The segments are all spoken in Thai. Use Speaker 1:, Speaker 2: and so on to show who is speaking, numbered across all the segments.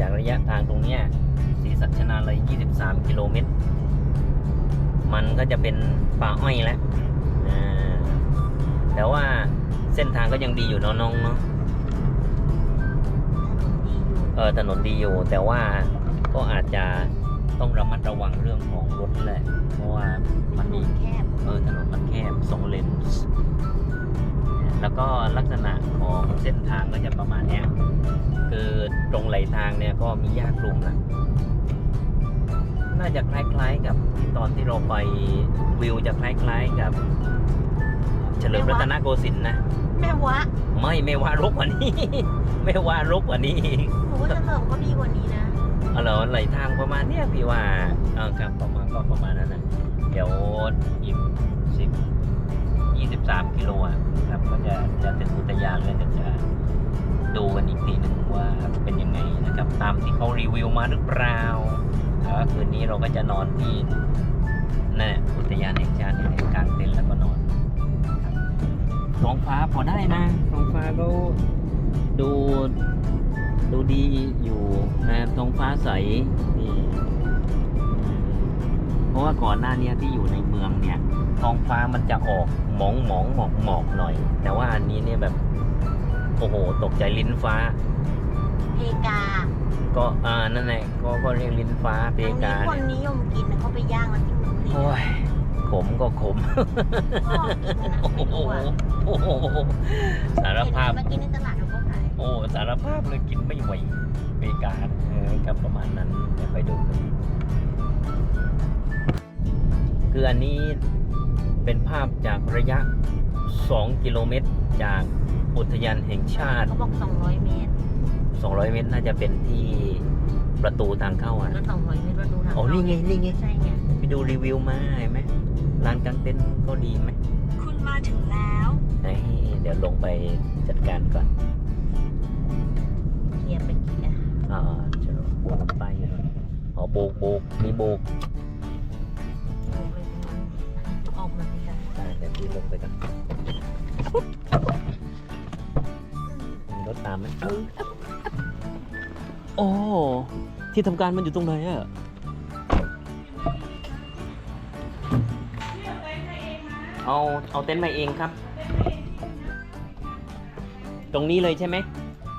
Speaker 1: จากระยะทางตรงเนี้ยศรีสัชนาเลย23 กิโลเมตร มันก็จะเป็นป่าอ้อยแล้วแต่ว่าเส้นทางก็ยังดีอยู่น้องเนาะเออถนนดีอยู่ แต่ว่าก็อาจจะต้องระมัดระวังเรื่องของรถแหละ เพราะว่ามันมี
Speaker 2: แคบ
Speaker 1: เออถนนมันแคบสองเลนแล้วก็ลักษณะของเส้นทางก็จะประมาณเนี้ย คือตรงไหลทางเนี่ยก็มีหญ้าคลุมนะน่าจะคล้าย ๆ กับที่ตอนที่เราไปวิวจะคล้ายๆกับ เฉลิมรัตนโกสินทร์นะ
Speaker 2: แม่วะ
Speaker 1: ไม่ไม่ว่ารกกว่านี้ ไม่ว่ารกกว่านี้อีก
Speaker 2: หนูว่าเฉลิมก็ดีกว่านี้นะ
Speaker 1: อ๋อเหรอไหลทางประมาณเนี้ยพี่ว่าเออครับประมาณก็ประมาณนั้นนะเดี๋ยวอีกสิบยี่สิบสามกิโลอะครับก็จะจะถึงอุทยานแล้วจะจะ ดูกันอีกทีหนึ่งว่าเป็นยังไงนะครับ ตามที่เขารีวิวมาหรือเปล่าแล้วคืนนี้เราก็จะนอนที่นั่นแหละอุทยานแห่งชาติในกลางเต็นท์แล้วก็นอนท้องฟ้าพอได้นะท้องฟ้าก็ดูดูดีอยู่นะท้องฟ้าใสนี่เพราะว่าก่อนหน้านี้ที่อยู่ในเมืองเนี่ยท้องฟ้ามันจะออกหมองหมองหมอกหมอกหน่อย แต่ว่าอันนี้เนี่ยแบบ โอ้โห ตกใจลิ้นฟ้า
Speaker 2: เพกา
Speaker 1: ก็อ่านั่นแหละก็ก็เรียกลิ้นฟ้าเป
Speaker 2: ตรง
Speaker 1: กา
Speaker 2: นี้คน
Speaker 1: เนี่ย
Speaker 2: นิยมกินนะเขาไปย่างแล้วที่เมืองเพ
Speaker 1: โอ้ยขมก็ขม
Speaker 2: พ่อกินนะ
Speaker 1: โอ้
Speaker 2: ไม่
Speaker 1: โห
Speaker 2: รู้อะ
Speaker 1: โอ้โหสารภาพ
Speaker 2: เห็นมากินในตลาดเราก็ขาย
Speaker 1: โอ้สารภาพเลยกินไม่ไหวเปกาเออกับประมาณนั้นเดี๋ยวไปดูกันคืออันนี้เป็นภาพจากระยะ 2 กิโลเมตรจาก อุทยานแห่งชาติ
Speaker 2: เขาบอก 200 เมตร
Speaker 1: 200 เมตรน่าจะเป็นที่ประตูทางเข้าอะ
Speaker 2: ก็200 เมตรมาดูทาง
Speaker 1: อ๋อนี่ไงนี่ไง
Speaker 2: ใช่ไง
Speaker 1: ไปดูรีวิวมาเห็นไหมร้านกางเต็นท์ก็ดีไหม
Speaker 2: คุณมาถึงแล้ว
Speaker 1: ไหนเดี๋ยวลงไปจัดการก่อน
Speaker 2: เคลียร์ไปเคลียร์
Speaker 1: อ่าจะลงไปอ๋อโบกโบกมีโบก
Speaker 2: ออกเลยตรงนั้นออกมาสิคะ
Speaker 1: ได้เดี๋ยวพี่ลงไปก่อนมีรถ ตามไหมเออโอ้ที่ทำการมันอยู่ตรงไหนอะเอาเอาเต็นท์มาเองครับ ตรงนี้เลยใช่ไหม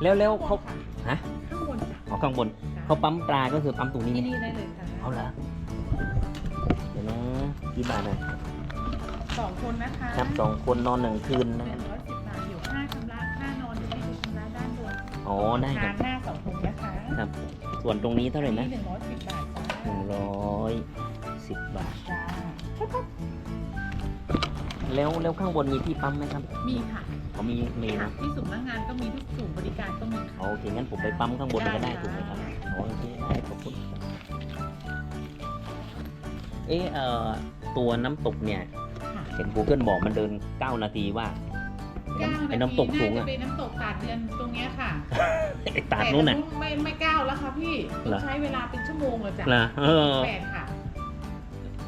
Speaker 1: แล้วแล้วเขาฮะ
Speaker 3: ข้างบนจ้ะ
Speaker 1: เอาข้างบนเขาปั๊มปลาก็คือปั๊มตรงนี้
Speaker 3: ที่
Speaker 1: ไหม
Speaker 3: นี่ได้เลยค่ะ
Speaker 1: เอาละเดี๋ยวนะกี่บาทนะ
Speaker 3: สองคนนะคะ
Speaker 1: ครับสองคนนอนหนึ่งคืน
Speaker 3: ห
Speaker 1: นะ
Speaker 3: นึ่งร้อยสิบบาทอยู่ อ๋อ
Speaker 1: ได้ค
Speaker 3: ทา
Speaker 1: รับ
Speaker 3: นหน้าเสองถุงนะคะ
Speaker 1: ครับ ส่วนตรงนี้เท่าไหร่นะ
Speaker 3: หนึ่งร้อยสิบบาทจ้า
Speaker 1: หนึ่งร้อยสิบบาท
Speaker 3: จ้า
Speaker 1: แล้วแล้วข้างบนมีที่ปั๊มไหมครับ
Speaker 3: มีค่ะ
Speaker 1: เขามีมี
Speaker 3: ค่ะ
Speaker 1: นะ
Speaker 3: ที่สูงนักงานก็มีทุกสูงบริการก็มีค่ะ
Speaker 1: โอเคงั้นผมไปปั๊มข้างบนก็ได้
Speaker 3: ได้
Speaker 1: ถูกไหมครับ
Speaker 3: ค่ะ
Speaker 1: โอเคได้ขอบคุณครับเออเอ่อตัวน้ำตกเนี่ย
Speaker 3: ค่ะ
Speaker 1: เห็น Google บอกมันเดิน 9 นาทีว่า ไอ้น้ำไอ้น้ำตกสูง
Speaker 3: น่า
Speaker 1: อะ
Speaker 3: จะเป็นน้ำตกตาดเดือนตรงเนี้ยค่ะ
Speaker 1: ไอ้ตาดนู้นน่ะ
Speaker 3: แต่ไม่ไม่ก้าวแล้วค่ะพี่
Speaker 1: เหรอ
Speaker 3: ต้องใช้เวลาเป็นชั่วโมงเลยจ้ะ
Speaker 1: นะเออ
Speaker 3: แปดค่ะ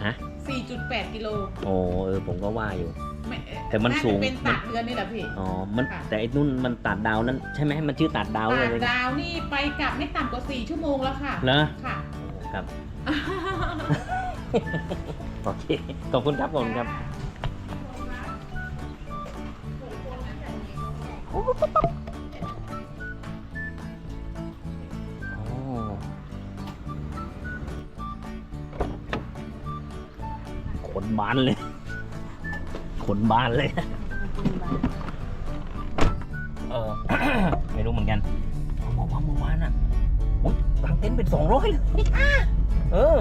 Speaker 1: ฮะ
Speaker 3: สี่จุดแปดกิโล
Speaker 1: โอ้เออผมก็ว่าอยู่
Speaker 3: ไม่
Speaker 1: แต่มันา
Speaker 3: จะ
Speaker 1: สูง
Speaker 3: เป็นตาดเดือนนี่แหละพี่
Speaker 1: อ๋อ มัน
Speaker 3: ค่ะ
Speaker 1: แต่ไอ้นุ่นมันตัดดาวนั้นใช่ไหมมันชื่อตัดดาวเล
Speaker 3: ตายดดาวนี่ไปกลับไม่ต่ำกว่าสี่ชั่วโมงแล้วค่ะ
Speaker 1: เหรอ
Speaker 3: ค่ะ
Speaker 1: ครับ โอเค ขอบคุณครับผมครับ ขนบานเลย ขนบานเลย เออ ไม่รู้เหมือนกันเอาบอกว่าเมื่อวานอะอุ๊ยกางเต็นท์เป็นสองร้อยเลยเออ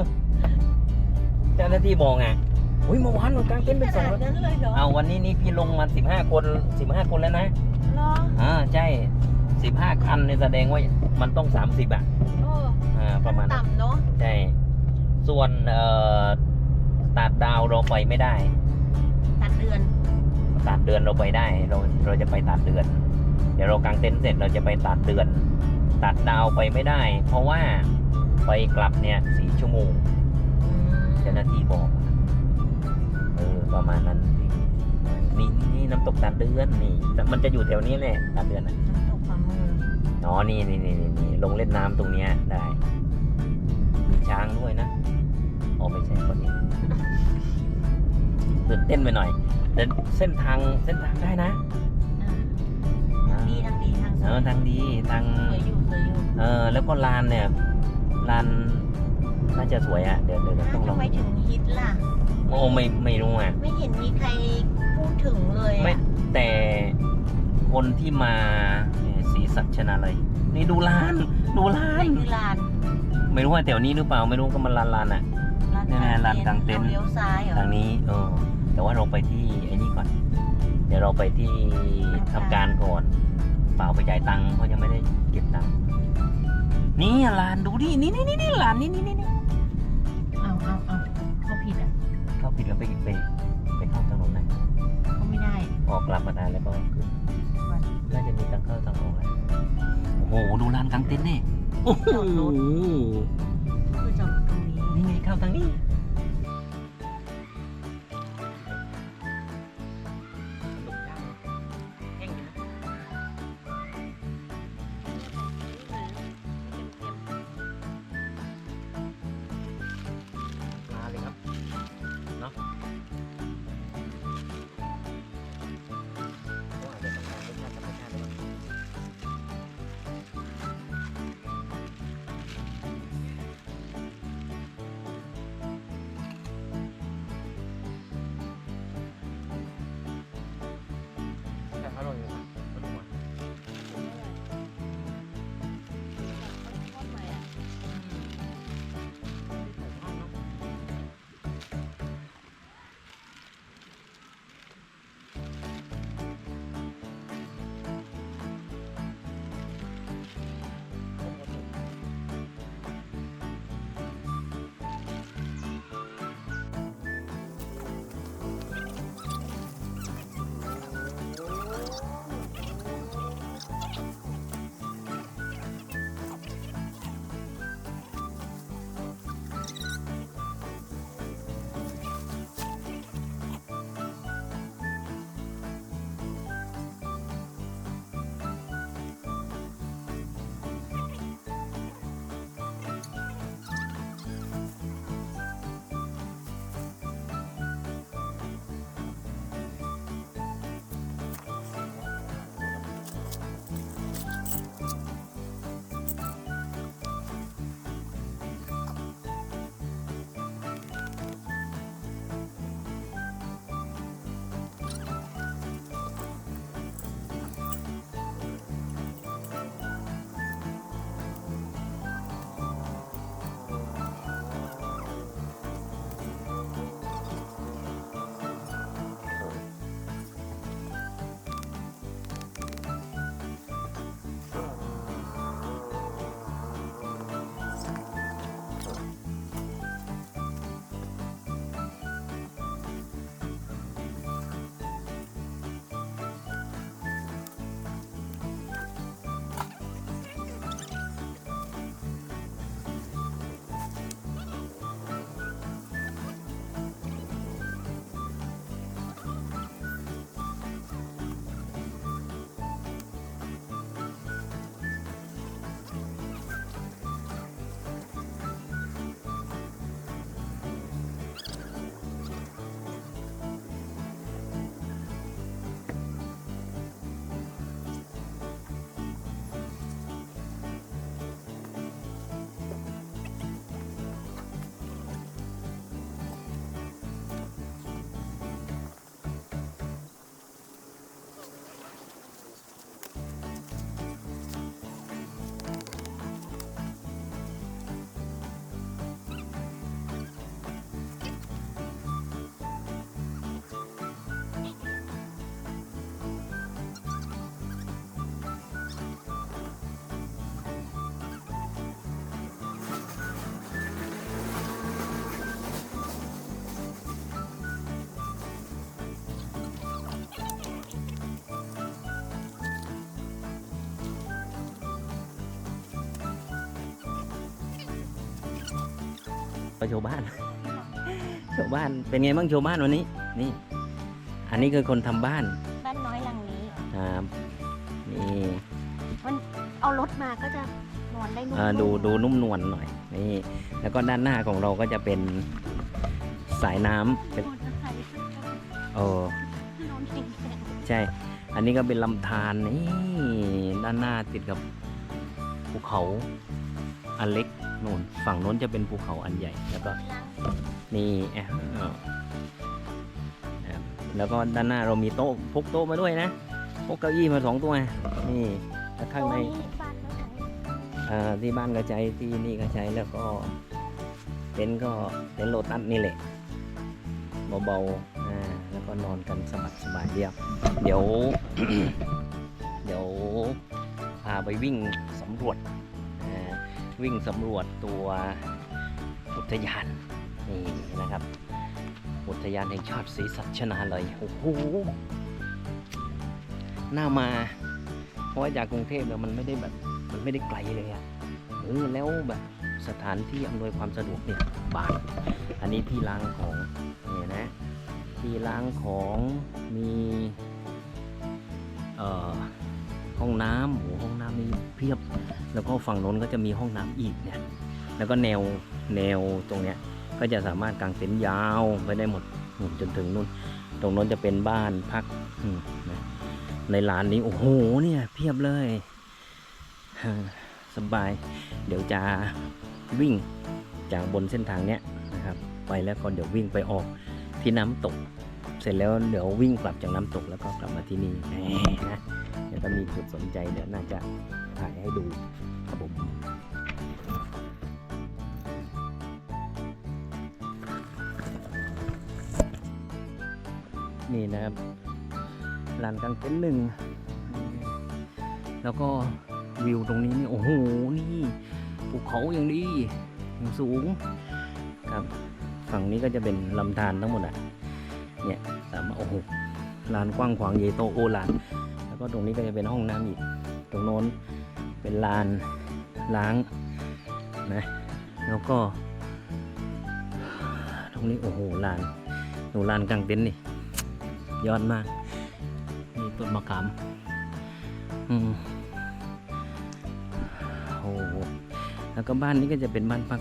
Speaker 1: เจ้าหน้าที่บอกอะอุ้ยเมื่อวานมันกางเต็นท์เป็น
Speaker 2: ข
Speaker 1: สอง
Speaker 2: นา
Speaker 1: ร้
Speaker 2: ด
Speaker 1: อย
Speaker 2: นั้นเลยเหรอ
Speaker 1: เอาวันนี้นี่พี่ลงมาสิบห้าคนสิบห้าคนแล้วนะ
Speaker 2: เหรอ
Speaker 1: อ่า ใช่สิบห้าคันเนี่ยแสดงว่ามันต้องสามสิบอะ
Speaker 2: โอ้
Speaker 1: อ่าประมาณนั้น
Speaker 2: ต่ำเนาะ
Speaker 1: ใช่ส่วนเอ่อตัดดาวเราไปไม่ได้
Speaker 2: ตัดเดือน
Speaker 1: ตัดเดือนเราไปได้เราเราจะไปตัดเดือน เดี๋ยวเรากางเต็นท์เสร็จเราจะไปตัดเดือน ตัดดาวไปไม่ได้ เพราะว่าไปกลับเนี่ยสี่ชั่วโมงเจ้าหน้าที่บอกเออประมาณนั้น นี่นี่นี่น้ำตกตัดเดือนนี่แต่มันจะอยู่แถวนี้แหละตัดเดือนอะ
Speaker 2: น้ำตกฝ่ามือ
Speaker 1: อ๋อนี่นี่นี่นี่นี่ลงเล่นน้ำตรงเนี้ยได้ มีช้างด้วยนะอ๋อไม่ใช่คนนี้ตื่นเต้นไปหน่อยแต่เส้นทางเส้นทางได้นะ
Speaker 2: ทางดีทางดีทางส
Speaker 1: เอ
Speaker 2: ว
Speaker 1: อยทางดีทาง
Speaker 2: สวยอยู่สวยอยู่
Speaker 1: เออแล้วก็ลานเนี่ยลานน่าจะสวยอะเดี๋ยวเดี๋ยวเดี๋ยวต้องลอง
Speaker 2: ทำไมถึงฮิตล่ะ
Speaker 1: โอ้ไม่ไม่รู้อะ
Speaker 2: ไม่เห็นมีใครพูดถึงเลย
Speaker 1: ไม่
Speaker 2: อะ
Speaker 1: แต่คนที่มาเนี่ยสีสัชนาเลยนี่ดูลาน ดูลา
Speaker 2: ไหน
Speaker 1: น
Speaker 2: คือลาน
Speaker 1: ไม่รู้ว่าแถวนี้หรือเปล่าไม่รู้ก็มันลานลานอะแน่ๆลานกลางเต็นท์
Speaker 2: รเลี้ยวซ้ายเหรอ
Speaker 1: ทางนี้เออแต่ว่าเราไปที่ไอ้นี่ก่อน เดี๋ยวเราไปที่ทำการก่อนเปล่าไปจ่ายตังค์เพราะยังไม่ได้เก็บตังค์นี่อะลานดูดินี่นี่นี่นี่ลานนี่นี่นี่นี่
Speaker 2: ผิด
Speaker 1: แล้วไปไปไปเข้าถนนนะ
Speaker 2: เขาไม่ได้
Speaker 1: ออกกลับมาได้แล้วก็ขึ้น
Speaker 2: วัน
Speaker 1: น่าจะมีทางเข้าทางออกแหละโอ้โหดูลานกลางเต็นท์นี่โอ้โห
Speaker 2: คือจอดรถตรงนี้
Speaker 1: นี่ไงเข้าทางนี้ ไปโชว์บ้านโชว์บ้านเป็นไงบ้างโชว์บ้านวันนี้ นี่ อันนี้คือคนทำบ้าน
Speaker 2: บ้านน้อยหลังนี้
Speaker 1: ครับนี่
Speaker 2: เอารถถมาก็จะนอนได้นุ่ม
Speaker 1: อ่า
Speaker 2: ๆ
Speaker 1: ดูดูนุ่มนวลหน่อย นี่ แล้วก็ด้านหน้าของเราก็จะเป็นสายน้ำเป็น
Speaker 2: นอนจะใส่ชุด
Speaker 1: เออน
Speaker 2: อนเก่งแสง
Speaker 1: ใช่ อันนี้ก็เป็นลำธารนี่ด้านหน้าติดกับภูเขาอันเล็ก นู่นฝั่งโน้นจะเป็นภูเขาอันใหญ่แล้วก็นี่แอะอ้าวนะครับแล้วก็ด้านหน้าเรามีโต๊ะพกโต๊ะมาด้วยนะพกเก้าอี้มาสองตัวนี่แล้วข้างใน
Speaker 2: โอ้ยบ้านก็ใช้
Speaker 1: อ่าที่บ้านก็ใช้ที่นี่ก็ใช้แล้วก็เต็นท์ก็เต็นท์โลตัสนี่แหละเบาๆอ่าแล้วก็นอนกันสบายสบายๆเดียวเดี๋ยว เดี๋ยวพาไปวิ่งสำรวจอ่า วิ่งสำรวจตัวอุทยานนี่นะครับ อุทยานแห่งชาติศรีสัชนาลัยโอ้โหหน่ามาเพราะว่าจากกรุงเทพแล้วมันไม่ได้แบบมันไม่ได้ไกลเลยอะเออแล้วแบบสถานที่อำนวยความสะดวกเนี่ยบานอันนี้ที่ล้างของเนี่ยนะที่ล้างของมีเอ่อ ห้องน้ำโอ้ห้องน้ำนี่เพียบ แล้วก็ฝั่งโน้นก็จะมีห้องน้ำอีกเนี่ยแล้วก็แนวแนวตรงเนี้ยก็จะสามารถกางเต็นท์ยาวไปได้หมดจนถึงนู่น ตรงโน้นจะเป็นบ้านพักอืมนะในลานนี้โอ้โหเนี่ยเพียบเลยสบาย เดี๋ยวจะวิ่งจากบนเส้นทางเนี้ยนะครับ ไปแล้วก็เดี๋ยววิ่งไปออกที่น้ำตก เสร็จแล้วเดี๋ยววิ่งกลับจากน้ำตกแล้วก็กลับมาที่นี่นะ ถ้ามีจุดสนใจเดี๋ยวน่าจะถ่ายให้ดูครับผมนี่นะครับลานกลางเต็นท์หนึ่ง แล้วก็วิวตรงนี้นี่โอ้โห นี่ภูเขาอย่างดีอย่างสูงครับ ฝั่งนี้ก็จะเป็นลำธารทั้งหมดอะ เนี่ยสามารถโอ้โหลานกว้างขวางเยโตโอลาน แล้วก็ตรงนี้ก็จะเป็นห้องน้ำอีก ตรงโน้นเป็นลานล้างนะ แล้วก็ ตรงนี้โอ้โหลานหนูลานกลางเต็นท์นี่ยอดมากนี่ต้นมะขามอืมโอ้โหแล้วก็บ้านนี้ก็จะเป็นบ้านพัก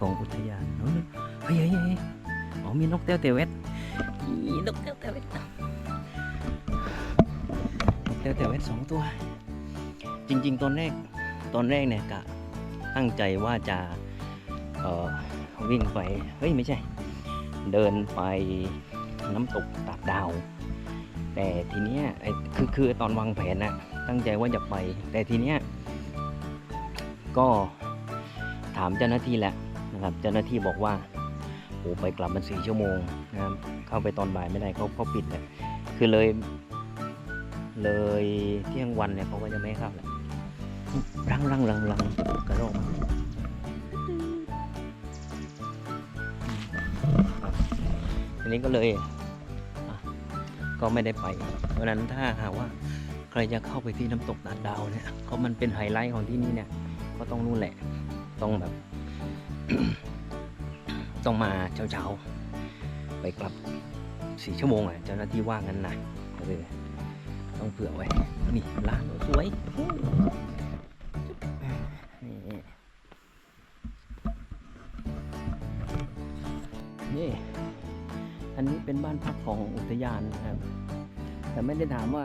Speaker 1: ของอุทยานเฮ้ยเฮ้ยเฮ้ยเฮ้ยอ๋อมีนกเต้วเตเวตอีนกเต้วเตเวต นกเต้วเตเวตสองตัว จริง ๆ ตอนแรกตอนแรกเนี่ยกะตั้งใจว่าจะเออวิ่งไปเฮ้ยไม่ใช่ เดินไปน้ำตกตาดดาว แต่ทีเนี้ยคือคือตอนวางแผนนะตั้งใจว่าจะไป แต่ทีเนี้ยก็ถามเจ้าหน้าที่แหล้วนะครับ เจ้าหน้าที่บอกว่าโอ้ไปกลับมันสี่ชั่วโมงนะครับเข้าไปตอนบ่ายไม่ได้เขาเขาปิดเลยคือเลย เลยเที่ยงวันเนี่ยเขาก็จะไม่เข้าแหละรังรังรังรังกระโดดมาทีนี้ก็เลยก็ไม่ได้ไป เพราะนั้นถ้าหากว่าใครจะเข้าไปที่น้ำตกตาดดาวเนี่ยก็มันเป็นไฮไลท์ของที่นี่เนี่ย ก็ต้องนู่นแหละ ต้องแบบ ต้องมาเช้าๆ ไปกลับสี่ชั่วโมงอะเจ้าหน้าที่ว่างั้นนะก็เลย ต้องเผื่อไว้ นี่ร้านสวยนี่นี่ อันนี้เป็นบ้านพักของอุทยานนะครับ แต่ไม่ได้ถามว่า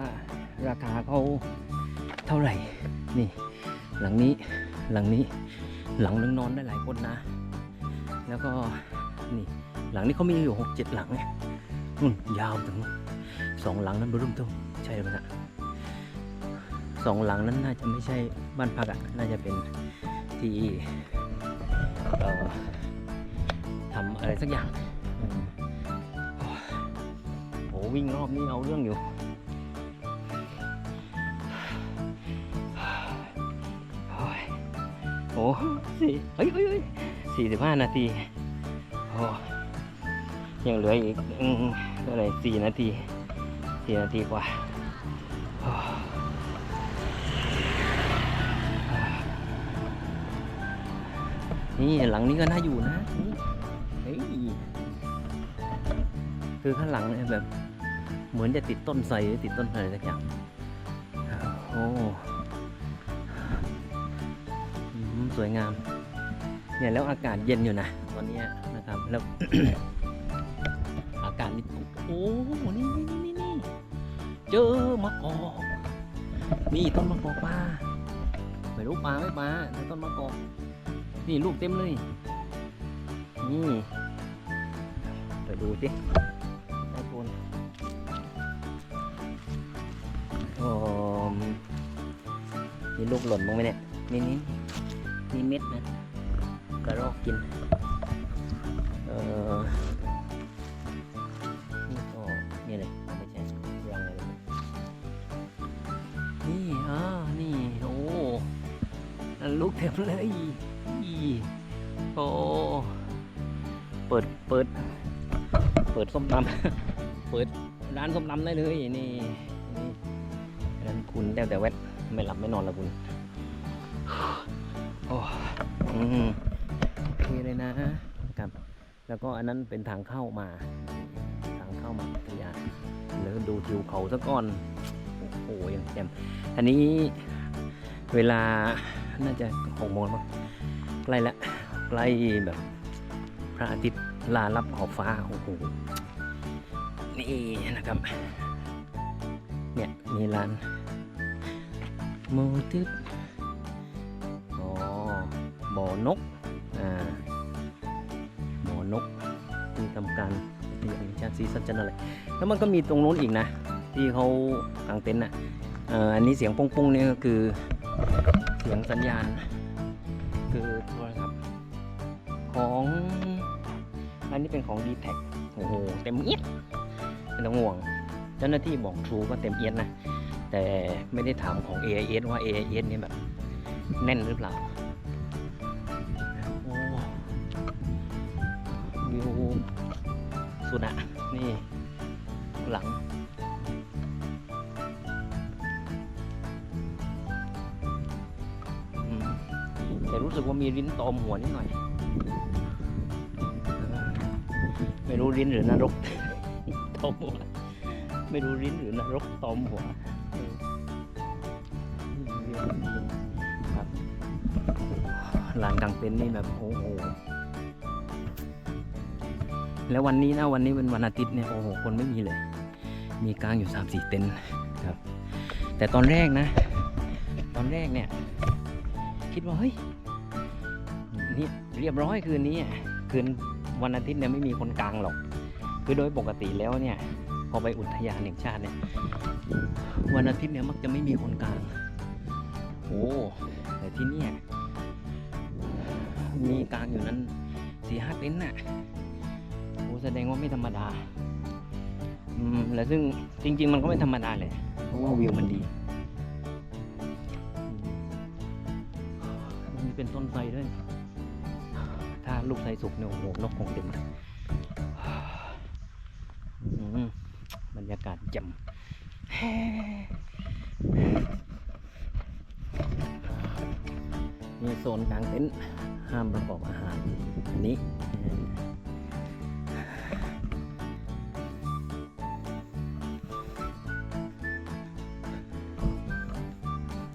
Speaker 1: ราคาเขาเท่าไหร่ นี่ หลังนี้หลังนี้หลังนึงนอนได้หลายคนนะ แล้วก็นี่หลังนี้เขามีอยู่หกเจ็ดหลังไงนู่นยาวถึงสองหลังนั้นบรุ่มตุ้ม ใช่ไหมนะสองหลังนั้นน่าจะไม่ใช่บ้านพักอะน่าจะเป็นที่ทำอะไรสักอย่างโอืมโวิ่งรอบนี้เอาเรื่องอยู่โอ้โอ้สี่เฮ้ยเฮ้ยสี่สิบห้านาทีโอ้ยังเหลืออีกอืมเท่าไรสี่นาทีสี่นาทีกว่า นี่หลังนี้ก็น่าอยู่นะนี่เฮ้ยคือข้างหลังเนี่ยแบบ เหมือนจะติดต้นไทรหรือติดต้นอะไรสักอย่างโอ้สวยงาม เนี่ยแล้วอากาศเย็นอยู่นะตอนนี้นะครับแล้วอากาศนี่โอ้โหนี่นี่นี่นี่เจอมะกอกนี่ต้นมะกอกป่าไม่รู้ปลาไม่ปลาแต่ต้นมะกอก นี่ลูกเต็มเลย นี่เดี๋ยวดูสิได้คนโอ้มีลูกหล่นบ้งไหมเนี่ยนี่นี่นี่เม็ดนะกระรอกกิน เออนี่ก็นี่เลยเอาไม่ใช่รังอะไรเลยนี่อ่านี่ โอ้ลูกเต็มเลย โอ้เปิดเปิด เปิดส้มตำเปิดร้านส้มตำได้เลยนี่นี่ร้านคุณแต่แต่แวดไม่หลับไม่นอนละคุณโอ้อืมโอเคเลยนะครับ แล้วก็อันนั้นเป็นทางเข้ามา ทางเข้ามาพัทยาแล้วดูทิวเขาซะก่อนโอ้โหยังเต็มอันนี้เวลาน่าจะหกโมงมั้ง ใกล้ละใกล้แบบพระอาทิตย์ลาลับขอบฟ้าโอ้โหนี่นะครับ เนี่ยมีร้านโมทึบอ๋อบ่อนกอ่าหมอนกที่ทำการที่อนุชาติซีซันจันอะไรแล้วมันก็มีตรงโน้นอีกนะ ที่เขากางเต็นท์อะอันนี้เสียงปุ้งๆเนี่ยก็คือเสียงสัญญาณ นนี้เป็นของ d t แทโอ้โหเต็มเอียดไม่ต้องห่วง เจ้าหน้าที่บอก True ก็เต็มเอียดนะ แต่ไม่ได้ถามของ AIS ว่า AIS เนี่ยแบบแน่นหรือเปล่าโอ้วิวสุดอะนี่หลังอืมแต่รู้สึกว่ามีลิ้นตอมหัวนิดหน่อยเออ ไม่รู้ลิ้นหรือนรกตอมหัว ไม่รู้ลิ้นหรือนรกตอมหัวครับลานกลางเต็นท์นี่แบบโอ้โหแล้ววันนี้นะวันนี้เป็นวันอาทิตย์เนี่ยโอ้โหคนไม่มีเลย มีกลางอยู่3ามสี่เต็นท์ครับ แต่ตอนแรกนะ ตอนแรกเนี่ย คิดว่าเฮ้ยนี่เรียบร้อยคืนนี้คืน วันอาทิตย์เนี่ยไม่มีคนกลางหรอก คือโดยปกติแล้วเนี่ยพอไปอุทยานแห่งชาติเนี่ยวันอาทิตย์เนี่ยมักจะไม่มีคนกลาง โอ้แต่ที่นี่มีกลางอยู่นั้นสี่ห้าเต็นท์น่ะโอ้แสดงว่าไม่ธรรมดาอืมแล้วซึ่งจริง ๆ มันก็ไม่ธรรมดาเลยเพราะว่าวิวมันดีมันเป็นต้นไทรด้วย ลูกไทรสุกเนี่ยโอ้โหนกคงเต็มเลยอืมบรรยากาศจ่มนี่โซนกลางเต็นท์ห้ามประกอบอาหาร อันนี้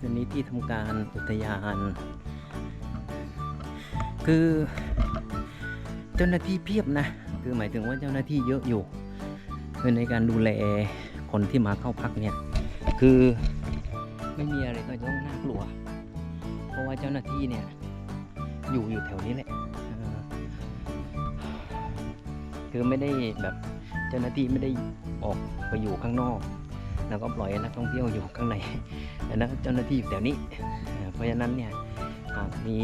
Speaker 1: อันนี้ที่ทำการอุทยาน คือ เจ้าหน้าที่เพียบนะ คือหมายถึงว่าเจ้าหน้าที่เยอะอยู่ คือในการดูแลคนที่มาเข้าพักเนี่ย คือไม่มีอะไรก็ต้องน่ากลัว เพราะว่าเจ้าหน้าที่เนี่ยอยู่อยู่แถวนี้แหละ คือไม่ได้แบบเจ้าหน้าที่ไม่ได้ออกไปอยู่ข้างนอก แล้วก็ปล่อยนักท่องเที่ยวอยู่ข้างในแต่นะเจ้าหน้าที่อยู่แถวนี้เอ่อเพราะฉะนั้นเนี่ยหากมี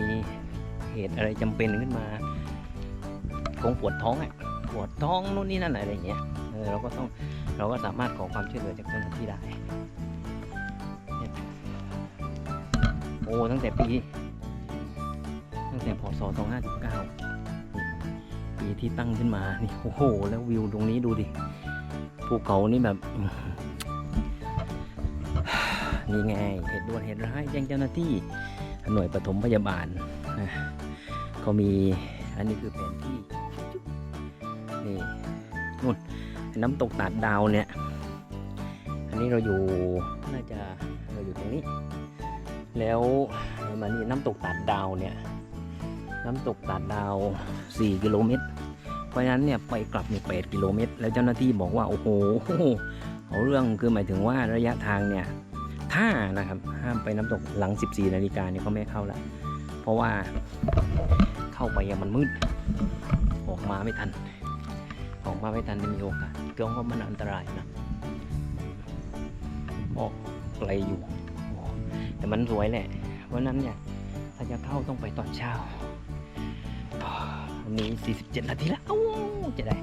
Speaker 1: เหตุอะไรจำเป็นขึ้นมา คงปวดท้องอะปวดท้องนู่นนี่นั่นอะไรอย่างเงี้ยเออเราก็ต้องเราก็สามารถขอความช่วยเหลือจากเจ้าหน้าที่ได้โอ้ตั้งแต่ปี ตั้งแต่พศ2519ปีที่ตั้งขึ้นมานี่โอ้โห แล้ววิวตรงนี้ดูดิภูเขานี่แบบนี่ไงเหตุด่วนเหตุร้ายแจ้งเจ้าหน้าที่หน่วยปฐมพยาบาลนะก็มีอันนี้คือแผนที่ น้ำตกตาดดาวเนี่ย อันนี้เราอยู่น่าจะเราอยู่ตรงนี้ แล้วมานี่น้ำตกตาดดาวเนี่ย น้ำตกตาดดาว 4 กิโลเมตร เพราะฉะนั้นเนี่ยไปกลับเนี่ย8กิโลเมตร แล้วเจ้าหน้าที่บอกว่าโอ้โหเอาเรื่องคือหมายถึงว่าระยะทางเนี่ยถ้านะครับห้ามไปน้ำตกหลัง 14 นาฬิกาเนี่ยเขาไม่เข้าละเพราะว่าเข้าไปยังมันมืดออกมาไม่ทัน ออกมาไม่ทันจะมีโอกาส เกี่ยวกับมันอันตรายนะออกไกลอยู่โอ้แต่มันสวยแหละ เพราะฉะนั้นเนี่ยถ้าจะเข้าต้องไปตอนเช้าวันนี้ 47 นาทีแล้วจะได้